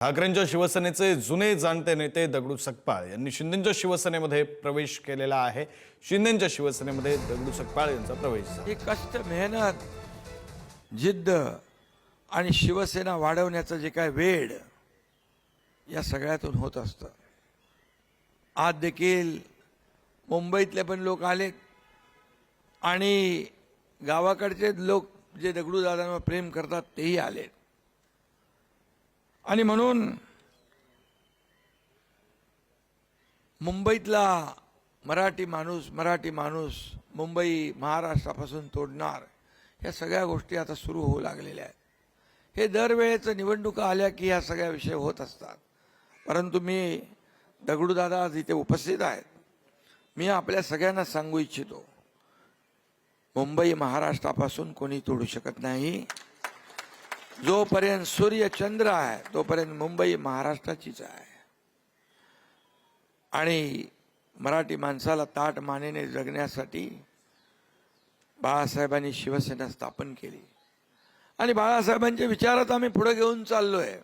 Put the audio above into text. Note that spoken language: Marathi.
ठाकरेंच्या शिवसेनेचे जुने जाणते नेते दगडू सकपाळ यांनी शिंदेच्या शिवसेनेमध्ये प्रवेश केलेला आहे. शिंदेच्या शिवसेनेमध्ये दगडू सकपाळ यांचा प्रवेश ही कष्ट मेहनत जिद्द आणि शिवसेना वाढवण्याचं जे काय वेळ या सगळ्यातून होत असतं. आज देखील मुंबईतले पण लोक आले आणि गावाकडचे लोक जे दगडूदादांवर प्रेम करतात तेही आले. आणि म्हणून मुंबईतला मराठी माणूस मराठी माणूस मुंबई महाराष्ट्रापासून तोडणार या सगळ्या गोष्टी आता सुरू होऊ लागलेल्या आहेत. हे दरवेळेचं निवडणुका आल्या की ह्या सगळ्या विषय होत असतात. परंतु मी दगडूदादा आज इथे उपस्थित आहेत. मी आपल्या सगळ्यांना सांगू इच्छितो मुंबई महाराष्ट्रापासून कोणी तोडू शकत नाही. जोपर्यंत सूर्य चंद्र आहे तोपर्यंत मुंबई महाराष्ट्राचीच आहे. आणि मराठी माणसाला ताट मानेने जगण्यासाठी बाळासाहेबांनी शिवसेना स्थापन केली. आणि बाळासाहेबांच्या विचारात आम्ही पुढे घेऊन चाललो आहे